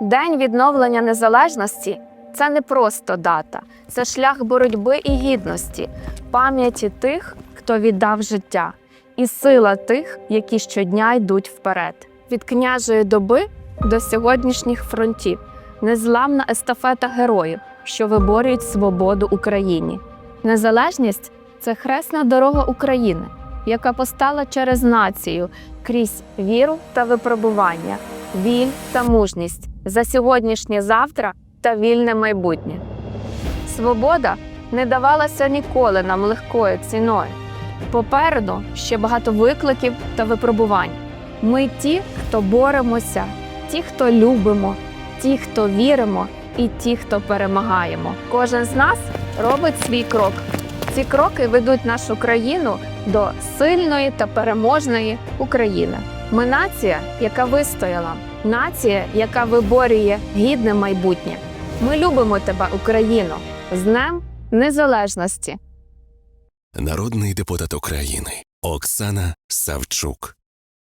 День відновлення незалежності це не просто дата, це шлях боротьби і гідності, пам'яті тих, хто віддав життя, і сила тих, які щодня йдуть вперед. Від княжої доби до сьогоднішніх фронтів незламна естафета героїв, що виборюють свободу Україні. Незалежність це хресна дорога України, яка постала через націю крізь віру та випробування, віль та мужність за сьогоднішнє завтра та вільне майбутнє. Свобода не давалася ніколи нам легкою ціною. Попереду ще багато викликів та випробувань. Ми ті, хто боремося, ті, хто любимо, ті, хто віримо, і ті, хто перемагаємо. Кожен з нас робить свій крок. Ці кроки ведуть нашу країну до сильної та переможної України. Ми нація, яка вистояла, нація, яка виборює гідне майбутнє. Ми любимо тебе, Україну, з Днем Незалежності. Народний депутат України Оксана Савчук.